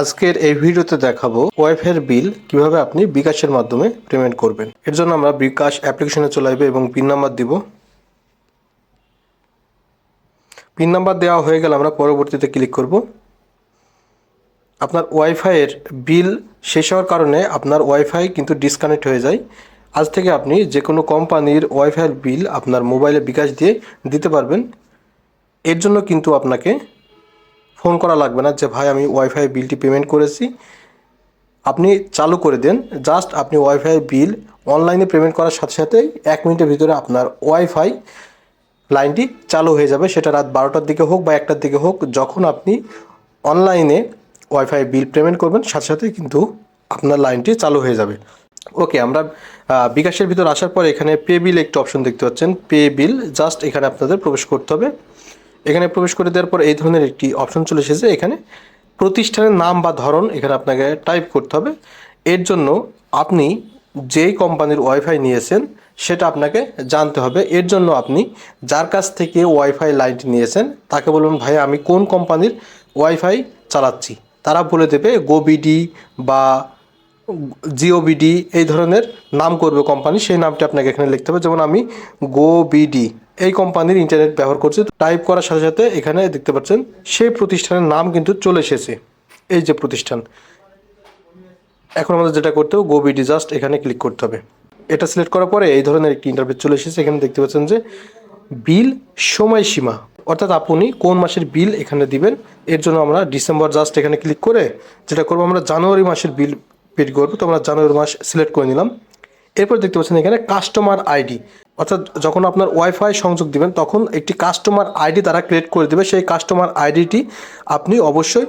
আজকের এই ভিডিওতে দেখাবো ওয়াইফাইয়ের বিল কীভাবে আপনি বিকাশের মাধ্যমে পেমেন্ট করবেন। এর জন্য আমরা বিকাশ অ্যাপ্লিকেশনে চলে আসবে এবং পিন নাম্বার দিব। পিন নাম্বার দেওয়া হয়ে গেলে আমরা পরবর্তীতে ক্লিক করব। আপনার ওয়াইফাইয়ের বিল শেষ হওয়ার কারণে আপনার ওয়াইফাই কিন্তু ডিসকানেক্ট হয়ে যায়। আজ থেকে আপনি যে কোনো কোম্পানির ওয়াইফাইয়ের বিল আপনার মোবাইলে বিকাশ দিয়ে দিতে পারবেন। এর জন্য কিন্তু আপনাকে ফোন করা লাগবে না যে, ভাই, আমি ওয়াইফাই বিলটি পেমেন্ট করেছি। আপনি চালু করে দেন। জাস্ট আপনি ওয়াইফাই বিল অনলাইনে পেমেন্ট করার সাথে সাথেই এক মিনিটের ভিতরে আপনার ওয়াইফাই লাইনটি চালু হয়ে যাবে। সেটা রাত বারোটার দিকে হোক বা একটার দিকে হোক, যখন আপনি অনলাইনে ওয়াইফাই বিল পেমেন্ট করবেন, সাথে সাথে কিন্তু আপনার লাইনটি চালু হয়ে যাবে। ওকে আমরা বিকাশের ভিতর আসার পর এখানে পে বিল একটি অপশন দেখতে পাচ্ছেন। পে বিল জাস্ট এখানে আপনাদের প্রবেশ করতে হবে। এখানে প্রবেশ করে দেওয়ার পর এই ধরনের একটি অপশন চলে এসেছে। এখানে প্রতিষ্ঠানের নাম বা ধরন এখানে আপনাকে টাইপ করতে হবে। এর জন্য আপনি যেই কোম্পানির ওয়াইফাই নিয়েছেন, সেটা আপনাকে জানতে হবে। এর জন্য আপনি যার কাছ থেকে ওয়াইফাই লাইনটি নিয়েছেন, তাকে বলুন, ভাই, আমি কোন কোম্পানির ওয়াইফাই চালাচ্ছি? তারা বলে দেবে গোবিডি বা জিওবিডি এই ধরনের নাম করবে কোম্পানি সেই নামটি আপনাকে এখানে লিখতে হবে। যেমন আমি গো বিডি এই কোম্পানির ইন্টারনেট ব্যবহার করছি। টাইপ করার সাথে সাথে এখানে দেখতে পাচ্ছেন, সেই প্রতিষ্ঠানের নাম কিন্তু চলে এসেছে। এই যে প্রতিষ্ঠান। এখন আমাদের যেটা করতে হবে গো বিডি জাস্ট এখানে ক্লিক করতে হবে। এটা সিলেক্ট করার পরে এই ধরনের একটি ইন্টারভিউ চলে এসেছে। এখানে দেখতে পাচ্ছেন যে বিল সময়সীমা। অর্থাৎ আপনি কোন মাসের বিল এখানে দিবেন, এর জন্য আমরা ডিসেম্বর জাস্ট এখানে ক্লিক করে যেটা করব, আমরা জানুয়ারি মাসের বিল পেড করব। তো আমরা জানুয়ারি মাস সিলেক্ট করে নিলাম। এরপর দেখতে পাচ্ছেন এখানে কাস্টমার আইডি অর্থাৎ যখন আপনার ওয়াইফাই সংযোগ দিবেন, তখন একটি কাস্টমার আইডি তারা ক্রিয়েট করে দেবে। সেই কাস্টমার আইডিটি আপনি অবশ্যই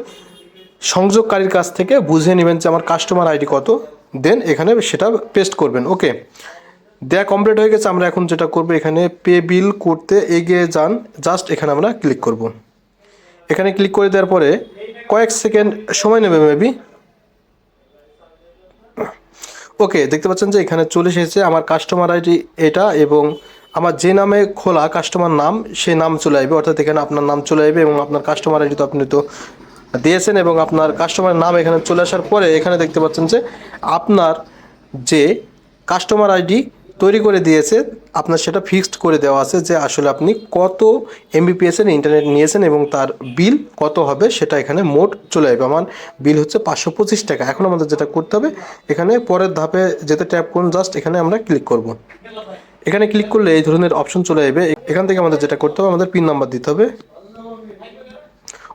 সংযোগকারীর কাছ থেকে বুঝে নেবেন যে আমার কাস্টমার আইডি কত। দেন এখানে সেটা পেস্ট করবেন। ওকে দেয়া কমপ্লিট হয়ে গেছে। আমরা এখন যেটা করব, এখানে পে বিল করতে এগিয়ে যান। জাস্ট এখানে আমরা ক্লিক করব। এখানে ক্লিক করে দেওয়ার পরে কয়েক সেকেন্ড সময় নেবে মেবি ওকে, দেখতে পাচ্ছেন যে এখানে চলে এসেছে আমার কাস্টমার আইডি এটা এবং আমার যে নামে খোলা কাস্টমার নাম, সে নাম চলে আসবে। অর্থাৎ এখানে আপনার নাম চলে আসবে এবং আপনার কাস্টমার আইডি তো আপনি তো দিয়েছেন এবং আপনার কাস্টমারের নাম এখানে চলে আসার পরে এখানে দেখতে পাচ্ছেন যে আপনার যে কাস্টমার আইডি তৈরি করে দিয়েছে, আপনার সেটা ফিক্সড করে দেওয়া আছে যে আসলে আপনি কত এমবিপিএসের ইন্টারনেট নিয়েছেন এবং তার বিল কত হবে সেটা এখানে মোট চলে যাবে। আমার বিল হচ্ছে পাঁচশো পঁচিশ টাকা। এখন আমাদের যেটা করতে হবে, এখানে পরের ধাপে যেতে ট্যাপ করুন জাস্ট এখানে আমরা ক্লিক করব। এখানে ক্লিক করলে এই ধরনের অপশন চলে যাবে। এখান থেকে আমাদের যেটা করতে হবে, আমাদের পিন নাম্বার দিতে হবে।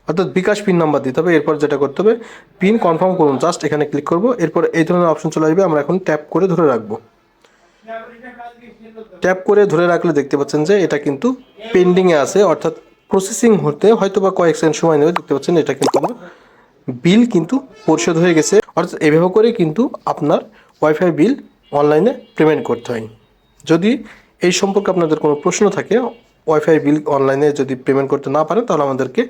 অর্থাৎ বিকাশ পিন নাম্বার দিতে হবে। এরপর যেটা করতে হবে পিন কনফার্ম করুন জাস্ট এখানে ক্লিক করব। এরপর এই ধরনের অপশন চলে আসবে, আমরা এখন ট্যাপ করে ধরে রাখব। ট্যাপ করে ধরে রাখলে দেখতে পাচ্ছেন যে এটা কিন্তু পেন্ডিংয়ে আছে, অর্থাৎ প্রসেসিং হতে হয়তো বা কয়েক সেকেন্ড সময় নেবে। দেখতে পাচ্ছেন এটা কিন্তু আমার বিল কিন্তু পরিশোধ হয়ে গেছে। অর্থাৎ এভাবে করে কিন্তু আপনার ওয়াইফাই বিল অনলাইনে পেমেন্ট করতে হয়। যদি এই সম্পর্কে আপনাদের কোনো প্রশ্ন থাকে ওয়াইফাই বিল অনলাইনে যদি পেমেন্ট করতে না পারেন, তাহলে আমাদেরকে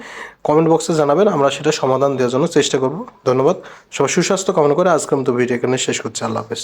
কমেন্ট বক্সে জানাবেন, আমরা সেটা সমাধান দেওয়ার জন্য চেষ্টা করব। ধন্যবাদ। সবার সুস্বাস্থ্য কামনা করে আজকের মতো ভিডিও এখানে শেষ করছি। আল্লাহ হাফেজ।